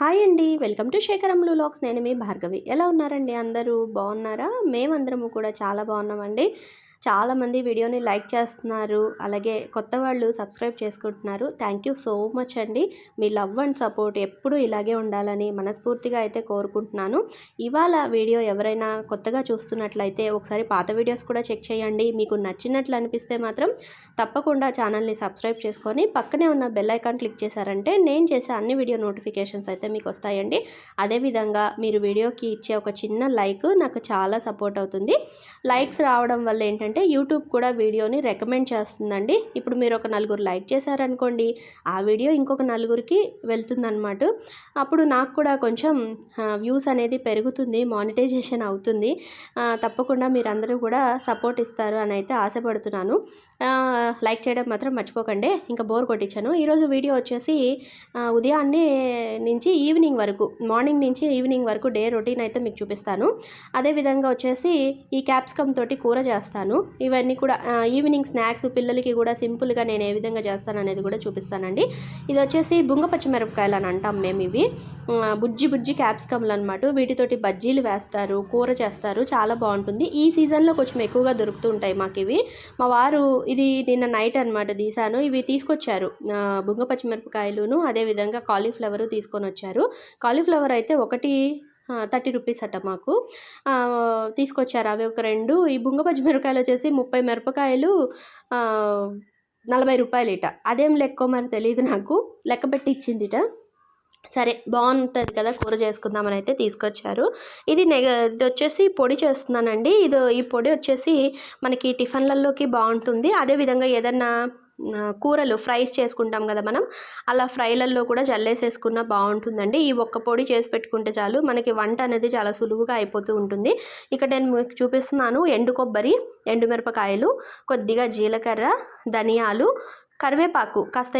Hi అండి. Welcome to శేఖరంలు లాక్స్. నేను మీ భార్గవి. ఎలా ఉన్నారండి అందరూ? బాగున్నారా? మేమందరము కూడా చాలా బాగున్నామండి. చాలామంది వీడియోని లైక్ చేస్తున్నారు. అలాగే కొత్త వాళ్ళు సబ్స్క్రైబ్ చేసుకుంటున్నారు. థ్యాంక్ యూ సో మచ్ అండి. మీ లవ్ అండ్ సపోర్ట్ ఎప్పుడూ ఇలాగే ఉండాలని మనస్ఫూర్తిగా అయితే కోరుకుంటున్నాను. ఇవాళ వీడియో ఎవరైనా కొత్తగా చూస్తున్నట్లయితే ఒకసారి పాత వీడియోస్ కూడా చెక్ చేయండి. మీకు నచ్చినట్లు అనిపిస్తే మాత్రం తప్పకుండా ఛానల్ని సబ్స్క్రైబ్ చేసుకొని పక్కనే ఉన్న బెల్ ఐకాన్ క్లిక్ చేశారంటే నేను చేసే అన్ని వీడియో నోటిఫికేషన్స్ అయితే మీకు వస్తాయండి. అదేవిధంగా మీరు వీడియోకి ఇచ్చే ఒక చిన్న లైక్ నాకు చాలా సపోర్ట్ అవుతుంది. లైక్స్ రావడం వల్ల ఏంటంటే యూట్యూబ్ కూడా వీడియోని రికమెండ్ చేస్తుందండి. ఇప్పుడు మీరు ఒక నలుగురు లైక్ చేశారనుకోండి ఆ వీడియో ఇంకొక నలుగురికి వెళ్తుందన్నమాట. అప్పుడు నాకు కూడా కొంచెం వ్యూస్ అనేది పెరుగుతుంది మానిటైజేషన్ అవుతుంది. తప్పకుండా మీరందరూ కూడా సపోర్ట్ ఇస్తారు అని అయితే ఆశపడుతున్నాను. లైక్ చేయడం మాత్రం మర్చిపోకండి. ఇంకా బోర్ కొట్టించాను. ఈరోజు వీడియో వచ్చేసి ఉదయాన్నే నుంచి ఈవినింగ్ వరకు మార్నింగ్ నుంచి ఈవినింగ్ వరకు డే రొటీన్ అయితే మీకు చూపిస్తాను. అదేవిధంగా వచ్చేసి ఈ క్యాప్సికమ్ తోటి కూర చేస్తాను. ఇవన్నీ కూడా ఈవినింగ్ స్నాక్స్ పిల్లలకి కూడా సింపుల్గా నేను ఏ విధంగా చేస్తాను అనేది కూడా చూపిస్తానండి. ఇది వచ్చేసి బుంగ పచ్చిమిరపకాయలు అని అంటాం మేము ఇవి. బుజ్జి బుజ్జి క్యాప్సికమ్లు అనమాట వీటితోటి బజ్జీలు వేస్తారు కూర చేస్తారు చాలా బాగుంటుంది. ఈ సీజన్లో కొంచెం ఎక్కువగా దొరుకుతూ ఉంటాయి మాకు ఇవి. మా వారు ఇది నిన్న నైట్ అనమాట తీసాను ఇవి తీసుకొచ్చారు. బుంగ పచ్చిమిరపకాయలును అదేవిధంగా కాలీఫ్లవరు తీసుకొని వచ్చారు. కాలీఫ్లవర్ అయితే ఒకటి థర్టీ రూపీస్ అట మాకు. తీసుకొచ్చారు. అవి ఒక రెండు. ఈ బుంగపచ్చి మిరపకాయలు వచ్చేసి ముప్పై మిరపకాయలు నలభై రూపాయలు ఇట అదేం లెక్కో మరి తెలియదు నాకు. లెక్క పెట్టి ఇచ్చిందిట సరే బాగుంటుంది కదా కూర చేసుకుందామని అయితే తీసుకొచ్చారు. ఇది నెగ ఇది వచ్చేసి పొడి చేస్తున్నానండి. ఇది ఈ పొడి వచ్చేసి మనకి టిఫిన్లలోకి బాగుంటుంది. అదేవిధంగా ఏదన్నా కూరలు ఫ్రైస్ చేసుకుంటాం కదా మనం అలా ఫ్రైలలో కూడా జల్లేసేసుకున్న బాగుంటుందండి. ఈ ఒక్క పొడి చేసి పెట్టుకుంటే చాలు మనకి వంట అనేది చాలా సులువుగా అయిపోతూ ఉంటుంది. ఇక్కడ నేను మీకు చూపిస్తున్నాను ఎండు కొబ్బరి ఎండుమిరపకాయలు కొద్దిగా జీలకర్ర ధనియాలు కరివేపాకు కాస్త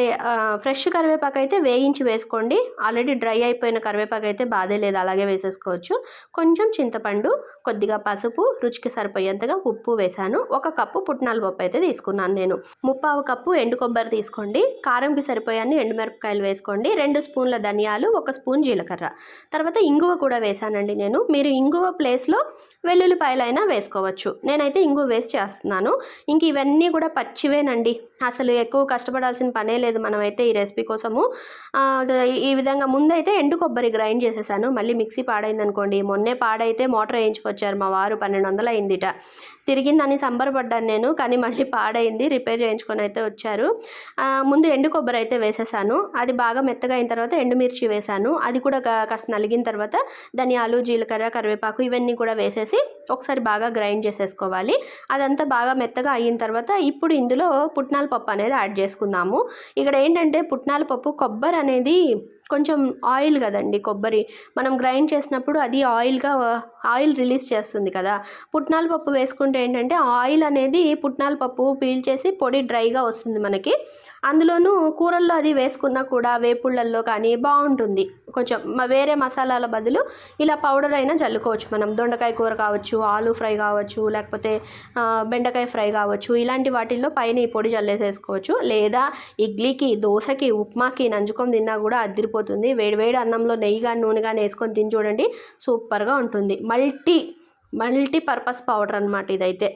ఫ్రెష్ కరివేపాకు అయితే వేయించి వేసుకోండి. ఆల్రెడీ డ్రై అయిపోయిన కరివేపాకు అయితే బాధే లేదు అలాగే వేసేసుకోవచ్చు. కొంచెం చింతపండు కొద్దిగా పసుపు రుచికి సరిపోయేంతగా ఉప్పు వేశాను. ఒక కప్పు పుట్నాల పప్పు అయితే తీసుకున్నాను నేను. ముప్పావు కప్పు ఎండు కొబ్బరి తీసుకోండి. కారంకి సరిపోయాన్ని ఎండుమిరపకాయలు వేసుకోండి. రెండు స్పూన్ల ధనియాలు ఒక స్పూన్ జీలకర్ర. తర్వాత ఇంగువ కూడా వేశానండి నేను. మీరు ఇంగువ ప్లేస్లో వెల్లుల్లిపాయలైనా వేసుకోవచ్చు. నేనైతే ఇంగువ వేసి చేస్తున్నాను. ఇంక ఇవన్నీ కూడా పచ్చివేనండి. అసలు ఎక్కువ కష్టపడాల్సిన పనే లేదు మనమైతే ఈ రెసిపీ కోసము. ఈ విధంగా ముందైతే ఎండు కొబ్బరి గ్రైండ్ చేసేసాను. మళ్ళీ మిక్సీ పాడైంది అనుకోండి మొన్నే పాడైతే మోటార్ వేయించుకొచ్చారు మా వారు. పన్నెండు వందలు అయిందిట. తిరిగిందని సంబరపడ్డాను నేను కానీ మళ్ళీ పాడైంది. రిపేర్ చేయించుకొని అయితే వచ్చారు. ముందు ఎండు కొబ్బరి అయితే వేసేసాను. అది బాగా మెత్తగా అయిన తర్వాత ఎండుమిర్చి వేసాను. అది కూడా కా- కాస్త నలిగిన తర్వాత ధనియాలు జీలకర్ర కరివేపాకు ఇవన్నీ కూడా వేసేసి ఒకసారి బాగా గ్రైండ్ చేసేసుకోవాలి. అదంతా బాగా మెత్తగా అయిన తర్వాత ఇప్పుడు ఇందులో పుట్నాల పప్పు అనేది యాడ్ చేసుకుందాము. ఇక్కడ ఏంటంటే పుట్నాల పప్పు కొబ్బరి అనేది కొంచెం ఆయిల్ కదండి కొబ్బరి. మనం గ్రైండ్ చేసినప్పుడు అది ఆయిల్గా ఆయిల్ రిలీజ్ చేస్తుంది కదా. పుట్నాల పప్పు వేసుకుంటే ఏంటంటే ఆయిల్ అనేది పుట్నాల పప్పు పీల్చేసి పొడి డ్రైగా వస్తుంది మనకి. అందులోనూ కూరల్లో అది వేసుకున్నా కూడా వేపుళ్ళల్లో కానీ బాగుంటుంది. కొంచెం వేరే మసాలాల బదులు ఇలా పౌడర్ అయినా చల్లుకోవచ్చు మనం. దొండకాయ కూర కావచ్చు ఆలు ఫ్రై కావచ్చు లేకపోతే బెండకాయ ఫ్రై కావచ్చు. ఇలాంటి వాటిల్లో పైన ఈ పొడి చల్లేసేసుకోవచ్చు. లేదా ఇడ్లీకి దోశకి ఉప్మాకి నంజుకొని తిన్నా కూడా అదిరిపోతుంది. వేడివేడి అన్నంలో నెయ్యి కానీ నూనె కానీ వేసుకొని తిని చూడండి. సూపర్గా ఉంటుంది. మల్టీ మల్టీ పర్పస్ పౌడర్ అనమాట ఇదైతే.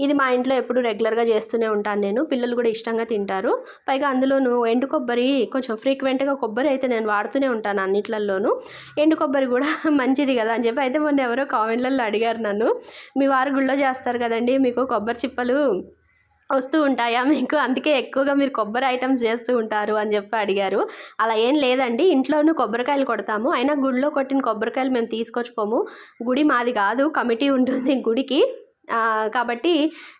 ఇది మా ఇంట్లో ఎప్పుడు రెగ్యులర్గా చేస్తూనే ఉంటాను నేను. పిల్లలు కూడా ఇష్టంగా తింటారు. పైగా అందులోను ఎండు కొబ్బరి కొంచెం ఫ్రీక్వెంట్గా కొబ్బరి అయితే నేను వాడుతూనే ఉంటాను అన్నిట్లలోనూ ఎండు కొబ్బరి కూడా మంచిది కదా అని చెప్పి అయితే మొన్న ఎవరో కామెంట్లలో అడిగారు నన్ను. మీ వారు గుళ్ళో చేస్తారు కదండి మీకు కొబ్బరి చిప్పలు వస్తూ ఉంటాయా మీకు? అందుకే ఎక్కువగా మీరు కొబ్బరి ఐటమ్స్ చేస్తూ ఉంటారు అని చెప్పి అడిగారు. అలా ఏం లేదండి. ఇంట్లోనూ కొబ్బరికాయలు కొడతాము. అయినా గుడిలో కొట్టిన కొబ్బరికాయలు మేము తీసుకొచ్చుకోము. గుడి మాది కాదు కమిటీ ఉంటుంది గుడికి. కాబట్టి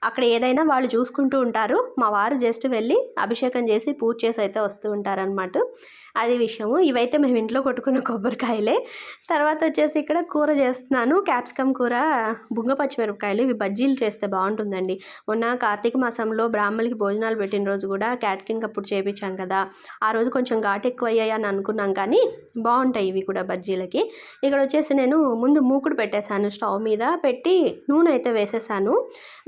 అక్కడ ఏదైనా వాళ్ళు చూసుకుంటూ ఉంటారు. మా వారు జస్ట్ వెళ్ళి అభిషేకం చేసి పూజ చేసి అయితే వస్తూ ఉంటారనమాట అది విషయము. ఇవైతే మేము ఇంట్లో కొట్టుకున్న కొబ్బరికాయలే. తర్వాత వచ్చేసి ఇక్కడ కూర చేస్తున్నాను. క్యాప్సికమ్ కూర బుంగ పచ్చిమిరపకాయలు ఇవి బజ్జీలు చేస్తే బాగుంటుందండి. మొన్న కార్తీక మాసంలో బ్రాహ్మణులకి భోజనాలు పెట్టిన రోజు కూడా క్యాటరింగ్ అప్పుడు చేపించాం కదా. ఆ రోజు కొంచెం ఘాటు ఎక్కువ అయ్యాయి అని అనుకున్నాం కానీ బాగుంటాయి ఇవి కూడా బజ్జీలకి. ఇక్కడ వచ్చేసి నేను ముందు మూకుడు పెట్టేశాను స్టవ్ మీద. పెట్టి నూనె అయితే వేసేసాను.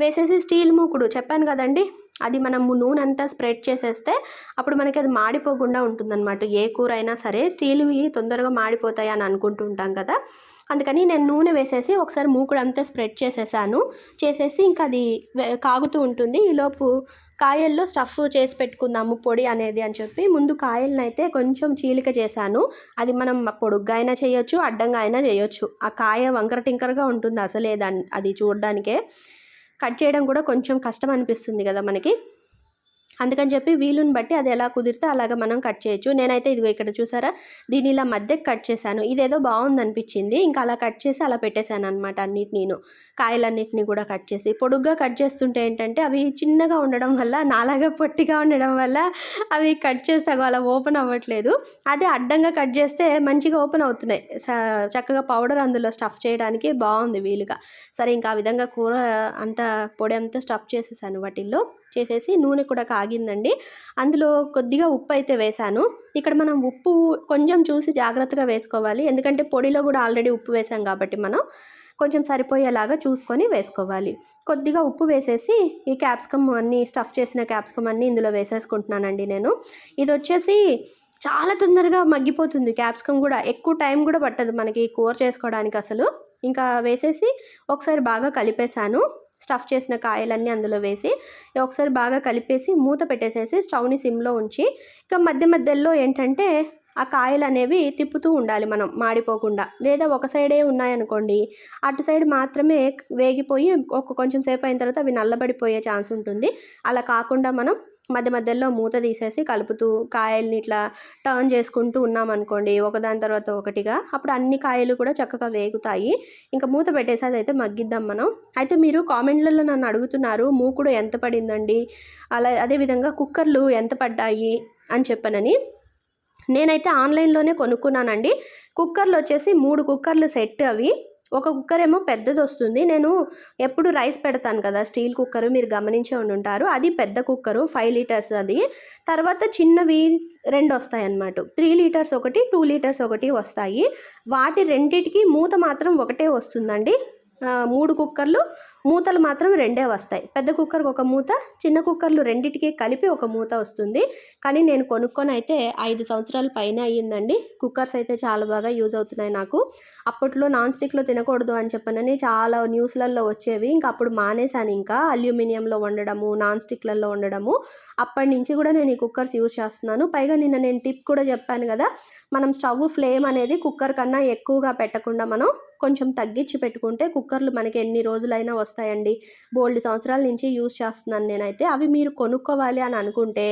వేసేసి స్టీల్ మూకుడు. చెప్పాను కదండి అది మనము నూనె అంతా స్ప్రెడ్ చేసేస్తే అప్పుడు మనకి అది మాడిపోకుండా ఉంటుందన్నమాట. ఏ కూర అయినా సరే స్టీల్వి తొందరగా మాడిపోతాయి అని అనుకుంటూ ఉంటాం కదా. అందుకని నేను నూనె వేసేసి ఒకసారి మూకుడు అంతా స్ప్రెడ్ చేసేసాను. చేసేసి ఇంకా అది కాగుతూ ఉంటుంది. ఈలోపు కాయల్లో స్టఫ్ చేసి పెట్టుకుందాము పొడి అనేది అని చెప్పి ముందు కాయలను అయితే కొంచెం చీలిక చేశాను. అది మనం పొడుగ్గా అయినా చేయొచ్చు అడ్డంగా అయినా చేయొచ్చు. ఆ కాయ వంకర టింకరగా ఉంటుంది అసలే దాన్ని అది చూడడానికే. కట్ చేయడం కూడా కొంచెం కష్టం అనిపిస్తుంది కదా మనకి. అందుకని చెప్పి వీలుని బట్టి అది ఎలా కుదిరితే అలాగ మనం కట్ చేయొచ్చు. నేనైతే ఇదిగో ఇక్కడ చూసారా? దీని ఇలా మధ్యకి కట్ చేశాను. ఇదేదో బాగుంది అనిపించింది ఇంకా అలా కట్ చేసి అలా పెట్టేశాను అనమాట అన్నిటి నేను. కాయలన్నిటిని కూడా కట్ చేసి. పొడుగ్గా కట్ చేస్తుంటే ఏంటంటే అవి చిన్నగా ఉండడం వల్ల నాలాగా పొట్టిగా ఉండడం వల్ల అవి కట్ చేస్తాగో అలా ఓపెన్ అవ్వట్లేదు. అదే అడ్డంగా కట్ చేస్తే మంచిగా ఓపెన్ అవుతున్నాయి. స- చక్కగా పౌడర్ అందులో స్టఫ్ చేయడానికి బాగుంది వీలుగా. సరే ఇంకా ఆ విధంగా కూర అంతా పొడి అంతా స్టఫ్ చేసేసాను వాటిల్లో. చేసేసి నూనె కూడా కాగిందండి. అందులో కొద్దిగా ఉప్పు అయితే వేశాను. ఇక్కడ మనం ఉప్పు కొంచెం చూసి జాగ్రత్తగా వేసుకోవాలి. ఎందుకంటే పొడిలో కూడా ఆల్రెడీ ఉప్పు వేసాం కాబట్టి మనం కొంచెం సరిపోయేలాగా చూసుకొని వేసుకోవాలి. కొద్దిగా ఉప్పు వేసేసి ఈ క్యాప్సికమ్ అన్నీ స్టఫ్ చేసిన క్యాప్సికమ్ అన్నీ ఇందులో వేసేసుకుంటున్నానండి నేను. ఇది వచ్చేసి చాలా తొందరగా మగ్గిపోతుంది. క్యాప్సికమ్ కూడా ఎక్కువ టైం కూడా పట్టదు మనకి కూర చేసుకోవడానికి అసలు. ఇంకా వేసేసి ఒకసారి బాగా కలిపేశాను. స్టఫ్ చేసిన కాయలన్నీ అందులో వేసి ఒకసారి బాగా కలిపేసి మూత పెట్టేసేసి స్టవ్ని సిమ్లో ఉంచి ఇక మధ్య మధ్యలో ఏంటంటే ఆ కాయలు అనేవి తిప్పుతూ ఉండాలి మనం మాడిపోకుండా. లేదా ఒక సైడే ఉన్నాయనుకోండి అటు సైడ్ మాత్రమే వేగిపోయి ఒక కొంచెం సేపు అయిన తర్వాత అవి నల్లబడిపోయే ఛాన్స్ ఉంటుంది. అలా కాకుండా మనం మధ్య మధ్యలో మూత తీసేసి కలుపుతూ కాయల్ని ఇట్లా టర్న్ చేసుకుంటూ ఉన్నామనుకోండి ఒకదాని తర్వాత ఒకటిగా అప్పుడు అన్ని కాయలు కూడా చక్కగా వేగుతాయి. ఇంకా మూత పెట్టేసి అయితే మగ్గిద్దాం మనం. అయితే మీరు కామెంట్లలో నన్ను అడుగుతున్నారు మూకుడు ఎంత పడిందండి? అలా అదేవిధంగా కుక్కర్లు ఎంత పడ్డాయి అని చెప్పనని. నేనైతే ఆన్లైన్లోనే కొనుక్కున్నానండి. కుక్కర్లు వచ్చేసి మూడు కుక్కర్లు సెట్ అవి. ఒక కుక్కర్ ఏమో పెద్దది వస్తుంది నేను ఎప్పుడు రైస్ పెడతాను కదా స్టీల్ కుక్కర్ మీరు గమనించే ఉండి ఉంటారు అది పెద్ద కుక్కరు ఫైవ్ లీటర్స్ అది. తర్వాత చిన్నవి రెండు వస్తాయి అన్నమాట త్రీ లీటర్స్ ఒకటి టూ లీటర్స్ ఒకటి వస్తాయి. వాటి రెండిటికి మూత మాత్రం ఒకటే వస్తుందండి. మూడు కుక్కర్లు మూతలు మాత్రం రెండే వస్తాయి. పెద్ద కుక్కర్కి ఒక మూత చిన్న కుక్కర్లు రెండిటికి కలిపి ఒక మూత వస్తుంది. కానీ నేను కొనుక్కొని అయితే ఐదు సంవత్సరాల పైన అయ్యిందండి. కుక్కర్స్ అయితే చాలా బాగా యూజ్ అవుతున్నాయి నాకు. అప్పట్లో నాన్ స్టిక్లో తినకూడదు అని చెప్పనని చాలా న్యూస్లలో వచ్చేవి. ఇంకా అప్పుడు మానేశాను ఇంకా. అల్యూమినియంలో వండడము నాన్ స్టిక్లలో వండడము. అప్పటి నుంచి కూడా నేను ఈ కుక్కర్స్ యూజ్ చేస్తున్నాను. పైగా నిన్న నేను టిప్ కూడా చెప్పాను కదా మనం స్టవ్ ఫ్లేమ్ అనేది కుక్కర్ కన్నా ఎక్కువగా పెట్టకుండా మనం కొంచెం తగ్గించి పెట్టుకుంటే కుక్కర్లు మనకి ఎన్ని రోజులైనా వస్తాయి. వస్తాయండి. బోల్డ్ సంవత్సరాల నుంచి యూజ్ చేస్తున్నాను నేనైతే. అవి మీరు కొనుక్కోవాలి అని అనుకుంటే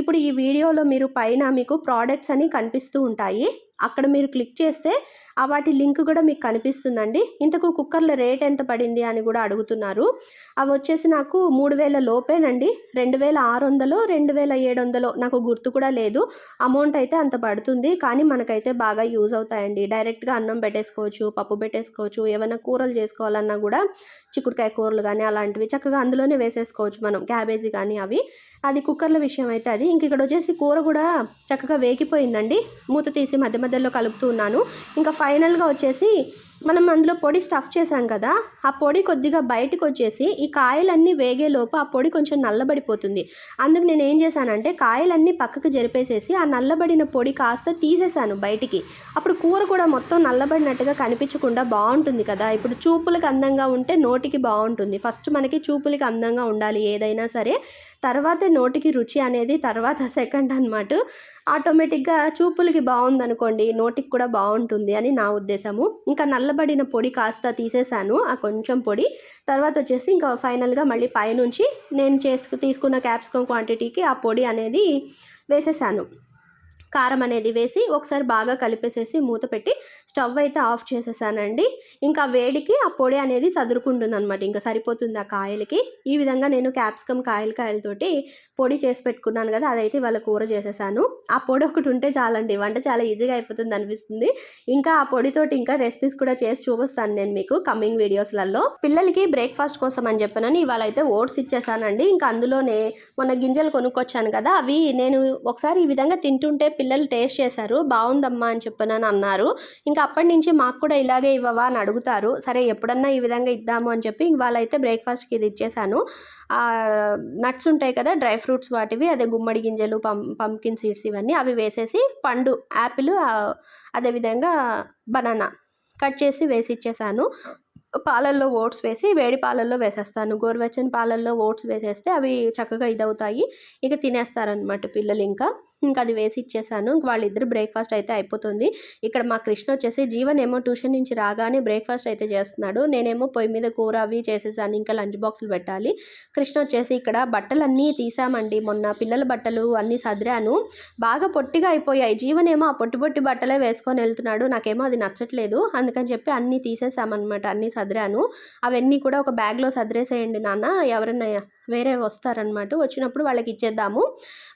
ఇప్పుడు ఈ వీడియోలో మీరు పైన మీకు ప్రోడక్ట్స్ అని కనిపిస్తూ ఉంటాయి. అక్కడ మీరు క్లిక్ చేస్తే ఆ వాటి లింక్ కూడా మీకు కనిపిస్తుందండి. ఇంతకు కుక్కర్ల రేట్ ఎంత పడింది అని కూడా అడుగుతున్నారు. అవి వచ్చేసి నాకు మూడు వేల లోపేనండి. రెండు వేల ఆరు వందలో రెండు వేల ఏడు వందలు నాకు గుర్తు కూడా లేదు. అమౌంట్ అయితే అంత పడుతుంది. కానీ మనకైతే బాగా యూజ్ అవుతాయండి. డైరెక్ట్గా అన్నం పెట్టేసుకోవచ్చు పప్పు పెట్టేసుకోవచ్చు ఏమైనా కూరలు చేసుకోవాలన్నా కూడా చిక్కుడుకాయ కూరలు కానీ అలాంటివి చక్కగా అందులోనే వేసేసుకోవచ్చు మనం. క్యాబేజీ కానీ అవి. అది కుక్కర్ల విషయం అయితే అది. ఇంక ఇక్కడ వచ్చేసి కూర కూడా చక్కగా వేగిపోయిందండి. మూత తీసి మధ్య మధ్యలో కలుపుతూ ఉన్నాను. ఇంకా ఫైనల్గా వచ్చేసి మనం అందులో పొడి స్టఫ్ చేసాం కదా ఆ పొడి కొద్దిగా బయటకు వచ్చేసి ఈ కాయలన్నీ వేగేలోపు ఆ పొడి కొంచెం నల్లబడిపోతుంది. అందుకు నేను ఏం చేశానంటే కాయలన్నీ పక్కకు జరిపేసేసి ఆ నల్లబడిన పొడి కాస్త తీసేశాను బయటికి. అప్పుడు కూర కూడా మొత్తం నల్లబడినట్టుగా కనిపించకుండా బాగుంటుంది కదా. ఇప్పుడు చూపులకు అందంగా ఉంటే నోటికి బాగుంటుంది. ఫస్ట్ మనకి చూపులకి అందంగా ఉండాలి ఏదైనా సరే. తర్వాత నోటికి రుచి అనేది తర్వాత సెకండ్ అన్నమాట. ఆటోమేటిక్గా చూపులకి బాగుందనుకోండి నోటికి కూడా బాగుంటుంది అని నా ఉద్దేశము. ఇంకా నల్లబడిన పొడి కాస్త తీసేసాను ఆ కొంచెం పొడి. తర్వాత వచ్చేసి ఇంకా ఫైనల్గా మళ్ళీ పైనుంచి నేను చేసుకు తీసుకున్న క్యాప్సికమ్ క్వాంటిటీకి ఆ పొడి అనేది వేసేసాను. కారం అనేది వేసి ఒకసారి బాగా కలిపేసేసి మూత పెట్టి స్టవ్ అయితే ఆఫ్ చేసేసానండి. ఇంకా వేడికి ఆ పొడి అనేది సదురుకుంటుంది అనమాట ఇంకా సరిపోతుంది ఆ కాయలకి. ఈ విధంగా నేను క్యాప్సికమ్ కాయల కాయలతోటి పొడి చేసి పెట్టుకున్నాను కదా అదైతే వాళ్ళ కూర చేసేసాను. ఆ పొడి ఒకటి ఉంటే చాలండి వంట చాలా ఈజీగా అయిపోతుంది అనిపిస్తుంది. ఇంకా ఆ పొడితోటి ఇంకా రెసిపీస్ కూడా చేసి చూపిస్తాను నేను మీకు కమింగ్ వీడియోస్లలో. పిల్లలకి బ్రేక్ఫాస్ట్ కోసం అని చెప్పనని ఇవాళ అయితే ఓట్స్ ఇచ్చేసానండి. ఇంకా అందులోనే మొన్న గింజలు కొనుక్కొచ్చాను కదా అవి నేను ఒకసారి ఈ విధంగా తింటుంటే పిల్లలు టేస్ట్ చేశారు బాగుందమ్మా అని చెప్పనని అన్నారు. ఇంకా అప్పటి నుంచి మాకు కూడా ఇలాగే ఇవ్వవా అని అడుగుతారు. సరే ఎప్పుడన్నా ఈ విధంగా ఇద్దాము అని చెప్పి ఇవాళ అయితే బ్రేక్ఫాస్ట్కి ఇది ఇచ్చేసాను. నట్స్ ఉంటాయి కదా డ్రై ఫ్రూట్స్ వాటివి అదే గుమ్మడి గింజలు పం పంకిన్ సీడ్స్ ఇవన్నీ అవి వేసేసి పండు యాపిల్ అదేవిధంగా బనానా కట్ చేసి వేసి ఇచ్చేసాను. పాలల్లో ఓట్స్ వేసి వేడి పాలల్లో వేసేస్తాను. గోరువెచ్చని పాలల్లో ఓట్స్ వేసేస్తే అవి చక్కగా ఇదవుతాయి. ఇక తినేస్తారనమాట పిల్లలు ఇంకా ఇంకా అది వేసి ఇచ్చేసాను. ఇంక వాళ్ళిద్దరు బ్రేక్ఫాస్ట్ అయితే అయిపోతుంది. ఇక్కడ మా కృష్ణ వచ్చేసి జీవన్ ఏమో ట్యూషన్ నుంచి రాగానే బ్రేక్ఫాస్ట్ అయితే చేస్తున్నాడు. నేనేమో పొయ్యి మీద కూర అవి చేసేసాను. ఇంకా లంచ్ బాక్సులు పెట్టాలి. కృష్ణ వచ్చేసి ఇక్కడ బట్టలన్నీ తీసామండి. మొన్న పిల్లల బట్టలు అన్నీ సదిరాను. బాగా పొట్టిగా అయిపోయాయి. జీవన్ ఏమో ఆ పొట్టి పొట్టి బట్టలే వేసుకొని వెళ్తున్నాడు. నాకేమో అది నచ్చట్లేదు. అందుకని చెప్పి అన్నీ తీసేసామన్నమాట. అన్నీ సదిరాను. అవన్నీ కూడా ఒక బ్యాగ్లో సదిరేసేయండి నాన్న. ఎవరైనా వేరే వస్తారనమాట వచ్చినప్పుడు వాళ్ళకి ఇచ్చేద్దాము.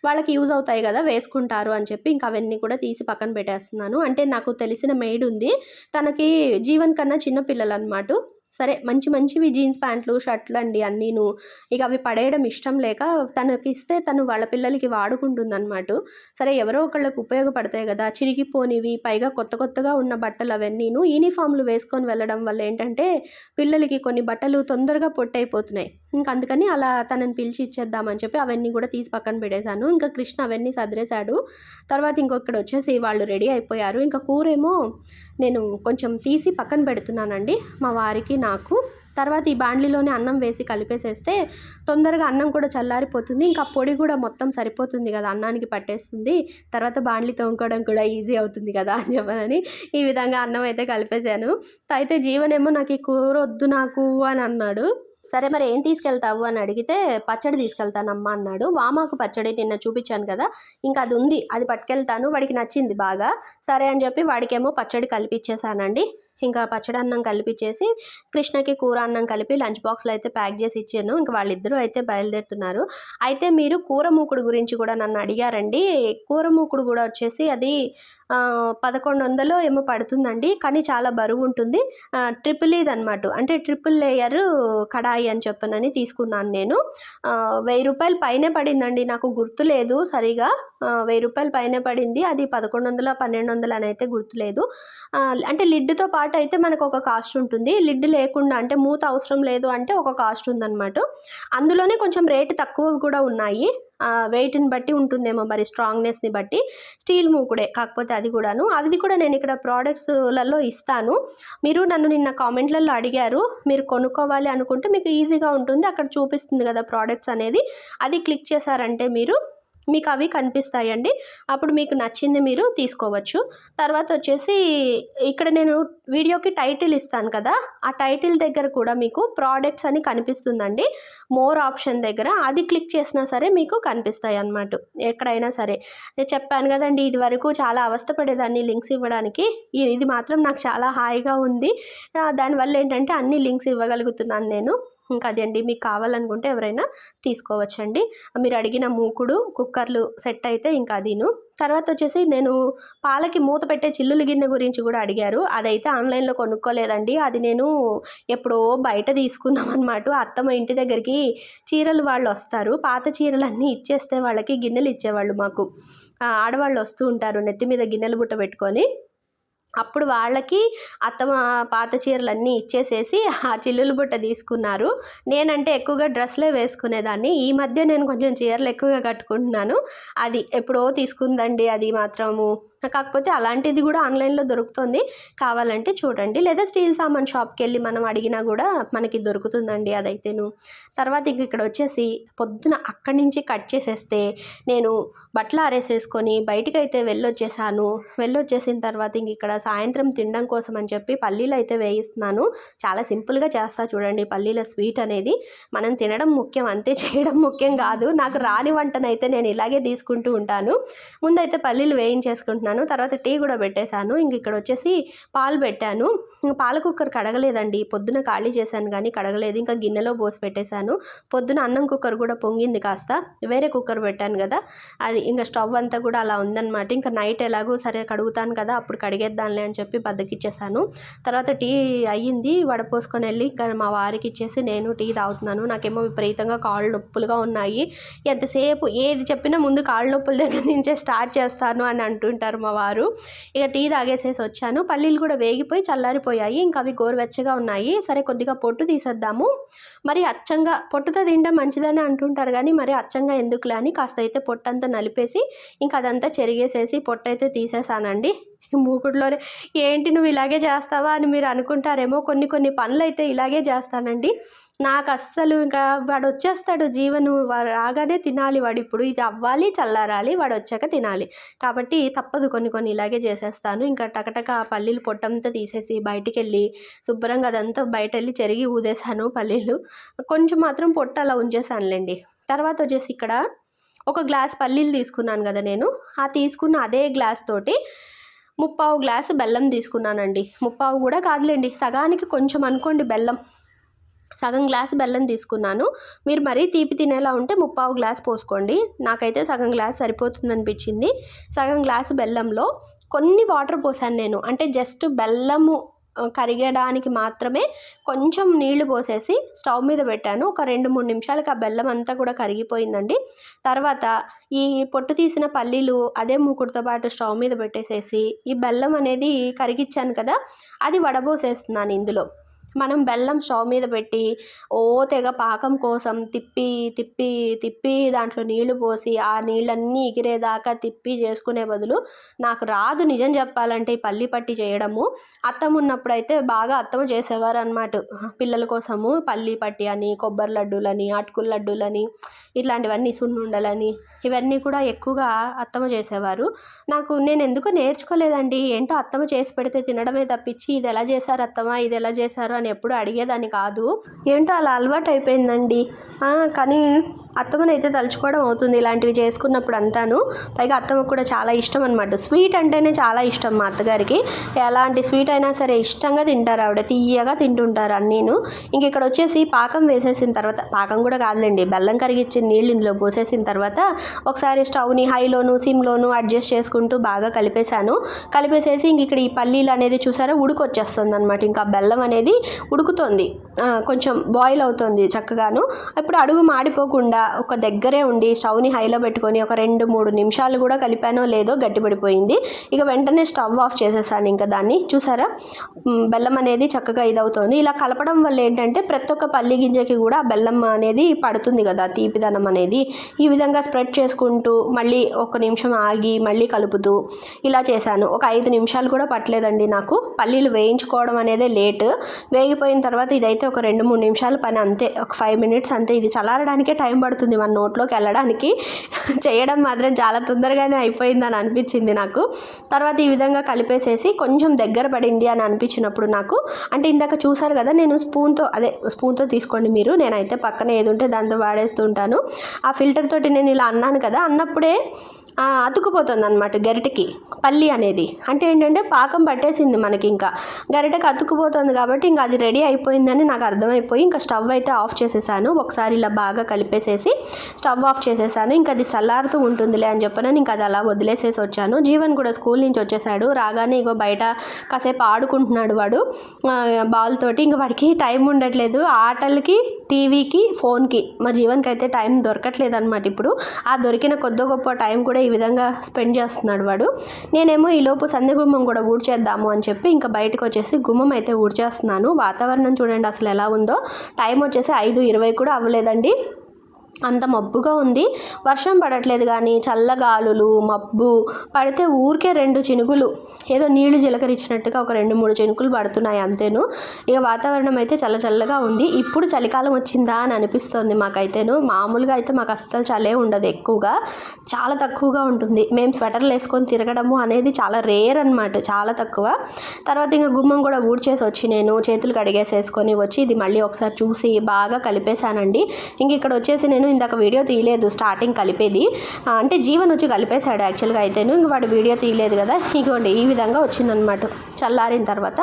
వాళ్ళకి యూజ్ అవుతాయి కదా వేసుకుంటారు అని చెప్పి ఇంకా అవన్నీ కూడా తీసి పక్కన పెట్టేస్తున్నాను. అంటే నాకు తెలిసిన మెయిడ్ ఉంది. తనకి జీవన్ కన్నా చిన్న పిల్లలు అనమాట సరే మంచి మంచివి జీన్స్ ప్యాంట్లు షర్ట్లు అండి అన్నీను. ఇక అవి పడేయడం ఇష్టం లేక తనకి ఇస్తే తను వాళ్ళ పిల్లలకి వాడుకుంటుంది అనమాట సరే ఎవరో ఒకళ్ళకి ఉపయోగపడతాయి కదా చిరిగిపోనివి పైగా కొత్త కొత్తగా ఉన్న బట్టలు అవన్నీను. యూనిఫామ్లు వేసుకొని వెళ్ళడం వల్ల ఏంటంటే పిల్లలకి కొన్ని బట్టలు తొందరగా పొట్టయిపోతున్నాయి. ఇంకా అందుకని అలా తనని పిలిచి ఇచ్చేద్దామని చెప్పి అవన్నీ కూడా తీసి పక్కన పెట్టేశాను. ఇంకా కృష్ణ అవన్నీ సదిరేశాడు. తర్వాత ఇంకొకటి వచ్చేసి వాళ్ళు రెడీ అయిపోయారు. ఇంకా కూర ఏమో నేను కొంచెం తీసి పక్కన పెడుతున్నానండి మా వారికి నాకు. తర్వాత ఈ బాండ్లీలోనే అన్నం వేసి కలిపేసేస్తే తొందరగా అన్నం కూడా చల్లారిపోతుంది. ఇంకా పొడి కూడా మొత్తం సరిపోతుంది కదా అన్నానికి పట్టేస్తుంది. తర్వాత బాండ్లీ తోముకోవడం కూడా ఈజీ అవుతుంది కదా అని చెప్పనని ఈ విధంగా అన్నం అయితే కలిపేశాను. అయితే జీవనేమో నాకు ఈ కూర వద్దు నాకు అని అన్నాడు. సరే మరి ఏం తీసుకెళ్తావు అని అడిగితే పచ్చడి తీసుకెళ్తానమ్మా అన్నాడు. వామాకు పచ్చడి నిన్న చూపించాను కదా ఇంకా అది ఉంది అది పట్టుకెళ్తాను వాడికి నచ్చింది బాగా. సరే అని చెప్పి వాడికేమో పచ్చడి కలిపిచ్చేసానండి. ఇంకా పచ్చడి అన్నం కలిపిచ్చేసి కృష్ణకి కూర అన్నం కలిపి లంచ్ బాక్స్లో అయితే ప్యాక్ చేసి ఇచ్చాను. ఇంకా వాళ్ళిద్దరూ అయితే బయలుదేరుతున్నారు. అయితే మీరు కూర మూకుడు గురించి కూడా నన్ను అడిగారండి. కూర మూకుడు కూడా వచ్చేసి అది పదకొండు వందలు ఏమో పడుతుందండి కానీ చాలా బరువు ఉంటుంది ట్రిపుల్ ఇది అనమాట అంటే ట్రిపుల్ లేయర్ కడాయి అని చెప్పనని తీసుకున్నాను నేను. వెయ్యి రూపాయలు పైనే పడిందండి నాకు గుర్తు లేదు సరిగా. వెయ్యి రూపాయలు పైనే పడింది అది పదకొండు వందల పన్నెండు వందలు అని అయితే గుర్తులేదు అంటే లిడ్తో పాటు అయితే మనకు ఒక కాస్ట్ ఉంటుంది. లిడ్ లేకుండా అంటే మూత అవసరం లేదు అంటే ఒక కాస్ట్ ఉందన్నమాట. అందులోనే కొంచెం రేటు తక్కువ కూడా ఉన్నాయి. వెయిట్ని బట్టి ఉంటుందేమో మరి స్ట్రాంగ్నెస్ని బట్టి. స్టీల్ మూకుడే కాకపోతే అది కూడాను. అది కూడా నేను ఇక్కడ ప్రోడక్ట్స్లలో ఇస్తాను. మీరు నన్ను నిన్న కామెంట్లలో అడిగారు మీరు కొనుక్కోవాలి అనుకుంటే మీకు ఈజీగా ఉంటుంది. అక్కడ చూపిస్తుంది కదా ప్రోడక్ట్స్ అనేది. అది క్లిక్ చేశారంటే మీరు మీకు అవి కనిపిస్తాయండి. అప్పుడు మీకు నచ్చింది మీరు తీసుకోవచ్చు. తర్వాత వచ్చేసి ఇక్కడ నేను వీడియోకి టైటిల్ ఇస్తాను కదా. ఆ టైటిల్ దగ్గర కూడా మీకు ప్రోడక్ట్స్ అని కనిపిస్తుందండి. మోర్ ఆప్షన్ దగ్గర అది క్లిక్ చేసినా సరే మీకు కనిపిస్తాయి అన్నమాట. ఎక్కడైనా సరే. నేను చెప్పాను కదండి ఇది వరకు చాలా అవస్థపడేదాన్ని లింక్స్ ఇవ్వడానికి. ఇది మాత్రం నాకు చాలా హాయిగా ఉంది. దానివల్ల ఏంటంటే అన్ని లింక్స్ ఇవ్వగలుగుతున్నాను నేను. ఇంకా అదే అండి. మీకు కావాలనుకుంటే ఎవరైనా తీసుకోవచ్చండి. మీరు అడిగిన మూకుడు కుక్కర్లు సెట్ అయితే ఇంకా అదిను. తర్వాత వచ్చేసి నేను పాలకి మూత పెట్టే చిల్లులు గిన్నె గురించి కూడా అడిగారు. అదైతే ఆన్లైన్లో కొనుక్కోలేదండి. అది నేను ఎప్పుడో బయట తీసుకున్నాం అనమాట అత్తమ్మ ఇంటి దగ్గరికి చీరలు వాళ్ళు వస్తారు. పాత చీరలన్నీ ఇచ్చేస్తే వాళ్ళకి గిన్నెలు ఇచ్చేవాళ్ళు మాకు. ఆడవాళ్ళు వస్తూ ఉంటారు నెత్తి మీద గిన్నెలు బుట్ట పెట్టుకొని. అప్పుడు వాళ్ళకి అత్తమ పాత చీరలన్నీ ఇచ్చేసేసి ఆ చిల్లులు బుట్ట తీసుకున్నారు. నేనంటే ఎక్కువగా డ్రెస్లే వేసుకునేదాన్ని. ఈ మధ్య నేను కొంచెం చీరలు ఎక్కువగా కట్టుకుంటున్నాను. అది ఎప్పుడో తీసుకుందండి. అది మాత్రము కాకపోతే అలాంటిది కూడా ఆన్లైన్లో దొరుకుతుంది. కావాలంటే చూడండి. లేదా స్టీల్ సామాన్ షాప్కి వెళ్ళి మనం అడిగినా కూడా మనకి దొరుకుతుందండి అదైతేను. తర్వాత ఇంక ఇక్కడ వచ్చేసి పొద్దున అక్కడి నుంచి కట్ చేసేస్తే నేను బట్టలు ఆరేసేసుకొని బయటికి అయితే వెళ్ళొచ్చేసాను. వెళ్ళొచ్చేసిన తర్వాత ఇంక ఇక్కడ సాయంత్రం తినడం కోసం అని చెప్పి పల్లీలు అయితే వేయిస్తున్నాను. చాలా సింపుల్గా చేస్తా చూడండి పల్లీల స్వీట్ అనేది. మనం తినడం ముఖ్యం అంతే చేయడం ముఖ్యం కాదు. నాకు రాని వంటనైతే నేను ఇలాగే తీసుకుంటూ ఉంటాను. ముందైతే పల్లీలు వేయించేసుకుంటున్నాను. పెట్టేశాను తర్వాత టీ కూడా పెట్టేశాను. ఇంక ఇక్కడ వచ్చేసి పాలు పెట్టాను. పాల కుక్కర్ కడగలేదండి. పొద్దున ఖాళీ చేశాను కానీ కడగలేదు. ఇంకా గిన్నెలో పోసి పెట్టేశాను. పొద్దున అన్నం కుక్కర్ కూడా పొంగింది కాస్త. వేరే కుక్కర్ పెట్టాను కదా. అది ఇంకా స్టవ్ అంతా కూడా అలా ఉందన్నమాట. ఇంకా నైట్ ఎలాగో సరే కడుగుతాను కదా అప్పుడు కడిగేద్దాంలే అని చెప్పి బద్దకిచ్చేసాను తర్వాత టీ అయ్యింది. వడపోసుకొని వెళ్ళి ఇంకా మా వారికి ఇచ్చేసి నేను టీ తాగుతున్నాను. నాకేమో విపరీతంగా కాళ్ళు నొప్పులుగా ఉన్నాయి. ఎంతసేపు ఏది చెప్పినా ముందు కాళ్ళు నొప్పుల దగ్గర నుంచే స్టార్ట్ చేస్తాను అని అంటుంటారు మా వారు. ఇక టీ తాగేసేసి వచ్చాను. పల్లీలు కూడా వేగిపోయి చల్లారిపోయాయి. ఇంకా అవి గోరువెచ్చగా ఉన్నాయి. సరే కొద్దిగా పొట్టు తీసేద్దాము. మరి అచ్చంగా పొట్టుతో తినడం మంచిదని అంటుంటారు కానీ మరి అచ్చంగా ఎందుకులే అని కాస్త అయితే పొట్టంతా నలిపేసి ఇంకా అదంతా చెరిగేసేసి పొట్టు అయితే తీసేసానండి మూకుడులోనే ఏంటి నువ్వు ఇలాగే చేస్తావా అని మీరు అనుకుంటారేమో. కొన్ని కొన్ని పనులు అయితే ఇలాగే చేస్తానండి. నాకు అస్సలు ఇంకా వాడు వచ్చేస్తాడు జీవను వాడు రాగానే తినాలి వాడు ఇప్పుడు ఇది అవ్వాలి చల్లారాలి వాడు వచ్చాక తినాలి. కాబట్టి తప్పదు కొన్ని కొన్ని ఇలాగే చేసేస్తాను. ఇంకా టకటక ఆ పల్లీలు పొట్టంతా తీసేసి బయటికి వెళ్ళి శుభ్రంగా అదంతా బయట వెళ్ళి చెరిగి ఊదేశాను పల్లీలు. కొంచెం మాత్రం పొట్ట అలా ఉంచేసానులేండి తర్వాత వచ్చేసి ఇక్కడ ఒక గ్లాస్ పల్లీలు తీసుకున్నాను కదా నేను. ఆ తీసుకున్న అదే గ్లాస్ తోటి ముప్పావు గ్లాసు బెల్లం తీసుకున్నానండి. ముప్పావు కూడా కాదులేండి. సగానికి కొంచెం అనుకోండి బెల్లం. సగం గ్లాస్ బెల్లం తీసుకున్నాను. మీరు మరీ తీపి తినేలా ఉంటే ముప్పావు గ్లాస్ పోసుకోండి. నాకైతే సగం గ్లాస్ సరిపోతుంది అనిపించింది సగం గ్లాసు బెల్లంలో కొన్ని వాటర్ పోసాను నేను. అంటే జస్ట్ బెల్లము కరిగడానికి మాత్రమే కొంచెం నీళ్ళు పోసేసి స్టవ్ మీద పెట్టాను. ఒక రెండు మూడు నిమిషాలకి ఆ బెల్లం అంతా కూడా కరిగిపోయిందండి. తర్వాత ఈ పొట్టు తీసిన పల్లీలు అదే మూకుడుతో పాటు స్టవ్ మీద పెట్టేసేసి ఈ బెల్లం అనేది కరిగిచ్చాను కదా అది వడబోసేస్తున్నాను ఇందులో. మనం బెల్లం స్టవ్ మీద పెట్టి ఓ తెగ పాకం కోసం తిప్పి తిప్పి తిప్పి దాంట్లో నీళ్ళు పోసి ఆ నీళ్ళన్నీ ఎగిరేదాకా తిప్పి చేసుకునే బదులు నాకు రాదు నిజం చెప్పాలంటే ఈ పల్లి పట్టి చేయడము. అత్తమ్మ ఉన్నప్పుడు అయితే బాగా అత్తమ్మ చేసేవారు అనమాట పిల్లల కోసము పల్లి పట్టి అని కొబ్బరి లడ్డూలని అటుకుల లడ్డూలని ఇట్లాంటివన్నీ సున్నుండలని ఇవన్నీ కూడా ఎక్కువగా అత్తమ్మ చేసేవారు. నాకు నేను ఎందుకు నేర్చుకోలేదండి. ఏంటో అత్తమ్మ చేసి పెడితే తినడమే తప్పించి ఇది ఎలా చేశారు అత్తమ్మ? ఇది ఎలా చేశారు అని ఎప్పుడు అడిగేదాన్ని కాదు. ఏంటో అలా అలవాటు అయిపోయిందండి ఆ, కానీ అత్తమ్మనైతే తలుచుకోవడం అవుతుంది. ఇలాంటివి చేసుకున్నప్పుడు అంతాను. పైగా అత్తమ్మకు కూడా చాలా ఇష్టం అనమాట స్వీట్ అంటేనే చాలా ఇష్టం మా అత్తగారికి. ఎలాంటి స్వీట్ అయినా సరే ఇష్టంగా తింటారు ఆవిడ. తీయగా తింటుంటారు అన్నీను. ఇంక ఇక్కడ వచ్చేసి పాకం వేసేసిన తర్వాత పాకం కూడా కాదులేండి బెల్లం కరిగించిన నీళ్ళు ఇందులో పోసేసిన తర్వాత ఒకసారి స్టవ్ని హైలోను సిమ్లోను అడ్జస్ట్ చేసుకుంటూ బాగా కలిపేశాను. కలిపేసేసి ఇంక ఇక్కడ ఈ పల్లీలు అనేది చూసారా ఉడికొచ్చేస్తుంది అనమాట ఇంకా బెల్లం అనేది ఉడుకుతోంది. కొంచెం బాయిల్ అవుతుంది చక్కగాను. ఇప్పుడు అడుగు మాడిపోకుండా ఒక దగ్గరే ఉండి స్టవ్ని హైలో పెట్టుకొని ఒక రెండు మూడు నిమిషాలు కూడా కలిపానో లేదో గట్టిపడిపోయింది. ఇక వెంటనే స్టవ్ ఆఫ్ చేసేసాను ఇంకా దాన్ని. చూసారా? బెల్లం అనేది చక్కగా ఇదవుతుంది. ఇలా కలపడం వల్ల ఏంటంటే ప్రతి ఒక్క పల్లి గింజకి కూడా బెల్లం అనేది పడుతుంది కదా తీపిదనం అనేది. ఈ విధంగా స్ప్రెడ్ చేసుకుంటూ మళ్ళీ ఒక నిమిషం ఆగి మళ్ళీ కలుపుతూ ఇలా చేశాను. ఒక ఐదు నిమిషాలు కూడా పట్టలేదండి నాకు. పల్లీలు వేయించుకోవడం అనేదే లేట్. వేగిపోయిన తర్వాత ఇదైతే ఒక రెండు మూడు నిమిషాల పని అంతే. ఒక ఫైవ్ మినిట్స్ అంతే. ఇది చల్లారడానికే టైం పడుతుంది మన నోట్లోకి వెళ్ళడానికి. చేయడం మాత్రం చాలా తొందరగానే అయిపోయిందని అనిపించింది నాకు. తర్వాత ఈ విధంగా కలిపేసేసి కొంచెం దగ్గర పడింది అని అనిపించినప్పుడు నాకు అంటే ఇందాక చూసారు కదా నేను స్పూన్తో అదే స్పూన్తో తీసుకోండి మీరు. నేనైతే పక్కన ఏది ఉంటే దాంతో వాడేస్తుంటాను ఆ ఫిల్టర్ తోటి నేను ఇలా అన్నాను కదా అన్నప్పుడే అతుకుపోతుంది అనమాట గరిటకి పల్లి అనేది. అంటే ఏంటంటే పాకం పట్టేసింది మనకి ఇంకా. గరిటకి అతుకుపోతుంది కాబట్టి ఇంకా అది రెడీ అయిపోయిందని నాకు అర్థమైపోయి ఇంకా స్టవ్ అయితే ఆఫ్ చేసేసాను. ఒకసారి ఇలా బాగా కలిపేసేసి స్టవ్ ఆఫ్ చేసేసాను. ఇంకా అది చల్లారుతూ ఉంటుందిలే అని చెప్పిన ఇంకా అది అలా వదిలేసేసి వచ్చాను. జీవన్ కూడా స్కూల్ నుంచి వచ్చేసాడు. రాగానే ఇగో బయట కాసేపు ఆడుకుంటున్నాడు వాడు. బాల్ తోటి ఇంకా వాడికి టైం ఉండట్లేదు. ఆటలకి టీవీకి ఫోన్కి మా జీవన్కి అయితే టైం దొరకట్లేదు అనమాట ఇప్పుడు. ఆ దొరికిన కొద్ది గొప్ప టైం కూడా ఈ విధంగా స్పెండ్ చేస్తున్నాడు వాడు. నేనేమో ఈలోపు సంధ్య గుమ్మం కూడా ఊడ్చేద్దాము అని చెప్పి ఇంకా బయటకు వచ్చేసి గుమ్మం అయితే ఊడ్చేస్తున్నాను. వాతావరణం చూడండి అసలు ఎలా ఉందో. టైం వచ్చేసి ఐదు ఇరవై కూడా అవ్వలేదండి. అంత మబ్బుగా ఉంది. వర్షం పడట్లేదు కానీ చల్లగాలులు మబ్బు పడితే ఊరికే రెండు చినుకులు. ఏదో నీళ్ళు జీలకరించినట్టుగా ఒక రెండు మూడు చినుకులు పడుతున్నాయి అంతేను. ఇక వాతావరణం అయితే చల్ల చల్లగా ఉంది. ఇప్పుడు చలికాలం వచ్చిందా అని అనిపిస్తుంది మాకైతేను. మామూలుగా అయితే మాకు అస్సలు చలే ఉండదు ఎక్కువగా. చాలా తక్కువగా ఉంటుంది. మేము స్వెటర్లు వేసుకొని తిరగడము అనేది చాలా రేర్ అనమాట చాలా తక్కువ. తర్వాత ఇంకా గుమ్మం కూడా ఊడ్చేసి వచ్చి నేను చేతులు కడిగేసేసుకొని వచ్చి ఇది మళ్ళీ ఒకసారి చూసి బాగా కలిపేశానండి. ఇంక ఇక్కడ వచ్చేసి నేను ఇందాక వీడియో తీయలేదు స్టార్టింగ్ కలిపేది. అంటే జీవన్ వచ్చి కలిపేశాడు యాక్చువల్గా అయితేను. ఇంక వాడు వీడియో తీయలేదు కదా. ఇగోండి ఈ విధంగా వచ్చిందనమాట చల్లారిన తర్వాత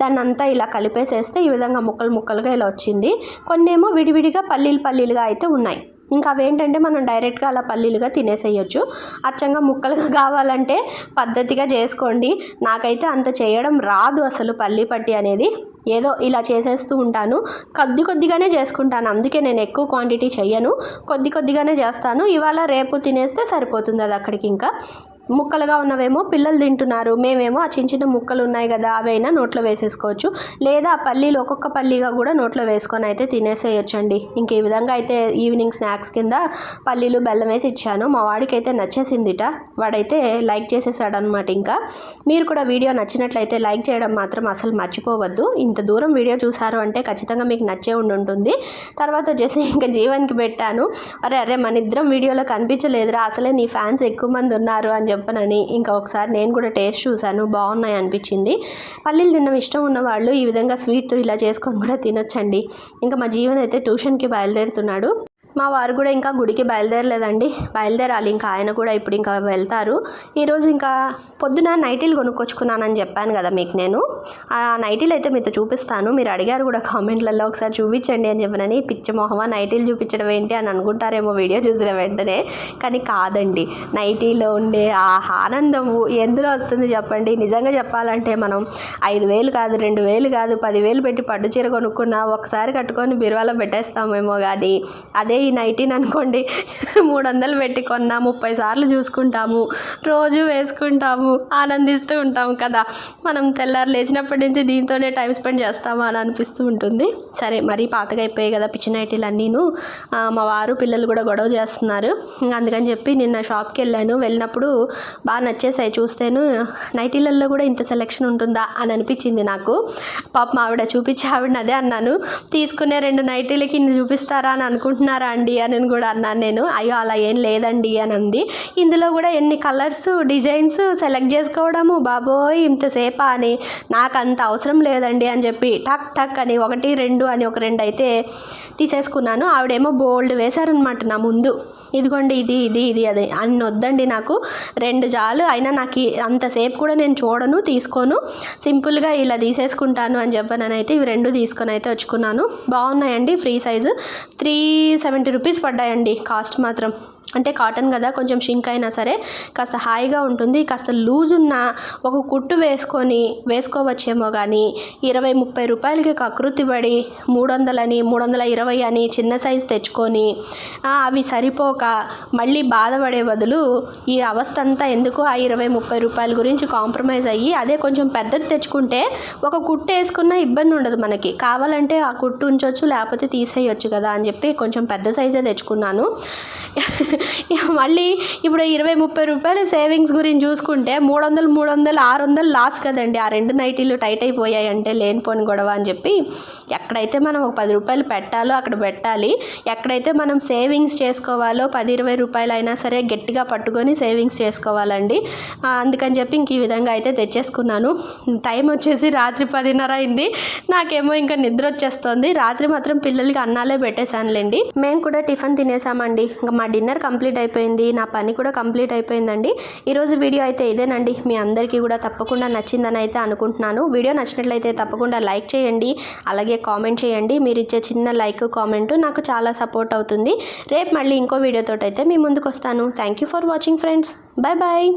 దాన్ని అంతా ఇలా కలిపేసేస్తే ఈ విధంగా ముక్కలు ముక్కలుగా ఇలా వచ్చింది. కొన్నేమో విడివిడిగా పల్లీలు పల్లీలుగా అయితే ఉన్నాయి. ఇంకా అవేంటంటే మనం డైరెక్ట్గా అలా పల్లీలుగా తినేసేయచ్చు. అచ్చంగా ముక్కలుగా కావాలంటే పద్ధతిగా చేసుకోండి. నాకైతే అంత చేయడం రాదు అసలు పల్లీ పట్టి అనేది. ఏదో ఇలా చేసేస్తూ ఉంటాను. కొద్ది కొద్దిగానే చేసుకుంటాను. అందుకే నేను ఎక్కువ క్వాంటిటీ చెయ్యను. కొద్ది కొద్దిగానే చేస్తాను. ఇవాళ రేపు తినేస్తే సరిపోతుంది అది అక్కడికి ఇంకా. ముక్కలుగా ఉన్నవేమో పిల్లలు తింటున్నారు. మేమేమో ఆ చిన్న చిన్న ముక్కలు ఉన్నాయి కదా అవైనా నోట్లో వేసేసుకోవచ్చు. లేదా ఆ పల్లీలు ఒక్కొక్క పల్లీగా కూడా నోట్లో వేసుకొని అయితే తినేసేయొచ్చండి. ఇంక ఈ విధంగా అయితే ఈవినింగ్ స్నాక్స్ కింద పల్లీలు బెల్లం వేసి ఇచ్చాను. మా వాడికి అయితే నచ్చేసిందిట. వాడైతే లైక్ చేసేసాడు అనమాట ఇంకా. మీరు కూడా వీడియో నచ్చినట్లయితే లైక్ చేయడం మాత్రం అసలు మర్చిపోవద్దు. ఇంత దూరం వీడియో చూసారు అంటే ఖచ్చితంగా మీకు నచ్చే ఉండి ఉంటుంది. తర్వాత వచ్చేసి ఇంకా జీవన్కి పెట్టాను. అరే అరే మన ఇద్దరం వీడియోలో కనిపించలేదురా. అసలే నీ ఫ్యాన్స్ ఎక్కువ మంది ఉన్నారు అని చెప్పనని ఇంకా ఒకసారి నేను కూడా టేస్ట్ చూశాను బాగున్నాయి అనిపించింది. పల్లీలు తినడం ఇష్టం ఉన్న వాళ్ళు ఈ విధంగా స్వీట్తో ఇలా చేసుకొని కూడా తినొచ్చండి. ఇంకా మా జీవన్ అయితే ట్యూషన్కి బయలుదేరుతున్నాడు. మా వారు కూడా ఇంకా గుడికి బయలుదేరలేదండి. బయలుదేరాలి. ఇంకా ఆయన కూడా ఇప్పుడు ఇంకా వెళ్తారు. ఈరోజు ఇంకా పొద్దున నైటీలు కొనుక్కొచ్చుకున్నానని చెప్పాను కదా మీకు నేను. ఆ నైటీలు అయితే మీతో చూపిస్తాను. మీరు అడిగారు కూడా కామెంట్లలో ఒకసారి చూపించండి అని చెప్పనని పిచ్చి మొహమా నైటీలు చూపించడం ఏంటి అని అనుకుంటారేమో వీడియో చూసిన వెంటనే. కానీ కాదండి. నైటీలో ఉండే ఆ ఆనందము ఎందులో వస్తుంది చెప్పండి. నిజంగా చెప్పాలంటే మనం ఐదు వేలు కాదు రెండు వేలు కాదు పదివేలు పెట్టి పట్టు చీర కొనుక్కున్నా ఒకసారి కట్టుకొని బీరువాలో పెట్టేస్తామేమో కానీ అదే ఈ నైటీని అనుకోండి మూడు వందలు పెట్టి కొన్నా ముప్పై సార్లు చూసుకుంటాము రోజు వేసుకుంటాము ఆనందిస్తూ ఉంటాము కదా. మనం తెల్లారు లేచినప్పటి నుంచి దీంతోనే టైం స్పెండ్ చేస్తామా అని అనిపిస్తూ ఉంటుంది. సరే మరీ పాతగా అయిపోయాయి కదా పిచ్చి నైటీలు అన్నీను మా వారు పిల్లలు కూడా గొడవ చేస్తున్నారు. అందుకని చెప్పి నిన్న షాప్కి వెళ్ళాను. వెళ్ళినప్పుడు బాగా నచ్చేసాయి చూస్తేను. నైటీలలో కూడా ఇంత సెలెక్షన్ ఉంటుందా అని అనిపించింది నాకు. పాపం ఆవిడ చూపించి ఆవిడని అదే అన్నాను. తీసుకునే రెండు నైటీలకి ఇన్ని చూపిస్తారా అని అనుకుంటున్నారా అండి అని కూడా అన్నాను నేను. అయ్యో అలా ఏం లేదండి అని అంది. ఇందులో కూడా ఎన్ని కలర్స్ డిజైన్స్ సెలెక్ట్ చేసుకోవడము? బాబోయ్ ఇంతసేపా అని. నాకు అంత అవసరం లేదండి అని చెప్పి టక్ టక్ అని ఒకటి రెండు అని ఒక రెండు అయితే తీసేసుకున్నాను. ఆవిడేమో బోల్డ్ వేశారనమాట నా ముందు. ఇదిగోండి ఇది ఇది ఇది అదే అన్ని వద్దండి నాకు. రెండు జాలు అయినా నాకు అంతసేపు కూడా నేను చూడను తీసుకోను. సింపుల్గా ఇలా తీసేసుకుంటాను అని చెప్పనని ఇవి రెండు తీసుకొని అయితే వచ్చుకున్నాను. బాగున్నాయండి free size. Three seventy rupees పడ్డాయండి cost మాత్రం. అంటే కాటన్ కదా కొంచెం షింక్ అయినా సరే కాస్త హాయిగా ఉంటుంది. కాస్త లూజ్ ఉన్న ఒక కుట్టు వేసుకొని వేసుకోవచ్చేమో కానీ ఇరవై ముప్పై రూపాయలకి కకృతి పడి మూడు వందలని మూడు వందల ఇరవై అని చిన్న సైజు తెచ్చుకొని అవి సరిపోక మళ్ళీ బాధపడే బదులు ఈ అవస్థ అంతా ఎందుకు ఆ ఇరవై ముప్పై రూపాయల గురించి కాంప్రమైజ్ అయ్యి అదే కొంచెం పెద్దది తెచ్చుకుంటే ఒక కుట్టు వేసుకున్న ఇబ్బంది ఉండదు మనకి. కావాలంటే ఆ కుట్టు ఉంచవచ్చు లేకపోతే తీసేయొచ్చు కదా అని చెప్పి కొంచెం పెద్ద సైజే తెచ్చుకున్నాను. మళ్ళీ ఇప్పుడు ఇరవై ముప్పై రూపాయలు సేవింగ్స్ గురించి చూసుకుంటే మూడు వందలు మూడు వందలు ఆరు వందలు లాస్ కదండి. ఆ రెండు నైటీలు టైట్ అయిపోయాయి అంటే లేనిపోని గొడవ అని చెప్పి ఎక్కడైతే మనం ఒక పది రూపాయలు పెట్టాలో అక్కడ పెట్టాలి. ఎక్కడైతే మనం సేవింగ్స్ చేసుకోవాలో పది ఇరవై రూపాయలు అయినా సరే గట్టిగా పట్టుకొని సేవింగ్స్ చేసుకోవాలండి. అందుకని చెప్పి ఇంక ఈ విధంగా అయితే తెచ్చేసుకున్నాను. టైం వచ్చేసి రాత్రి పదిన్నర అయింది. నాకేమో ఇంకా నిద్ర వచ్చేస్తుంది. రాత్రి మాత్రం పిల్లలకి అన్నాలే పెట్టేశానులేండి. మేము కూడా టిఫిన్ తినేసామండి. ఇంకా మా డిన్నర్ కంప్లీట్ అయిపోయింది నా పని కూడా కంప్లీట్ అయిపోయిందండి. ఈరోజు వీడియో అయితే ఇదేనండి. మీ అందరికీ కూడా తప్పకుండా నచ్చిందని అయితే అనుకుంటున్నాను. వీడియో నచ్చినట్లయితే తప్పకుండా లైక్ చేయండి అలాగే కామెంట్ చేయండి. మీరు ఇచ్చే చిన్న లైక్ కామెంట్ నాకు చాలా సపోర్ట్ అవుతుంది. రేపు మళ్ళీ ఇంకో వీడియోతో అయితే మీ ముందుకు వస్తాను thank you for watching friends. Bye bye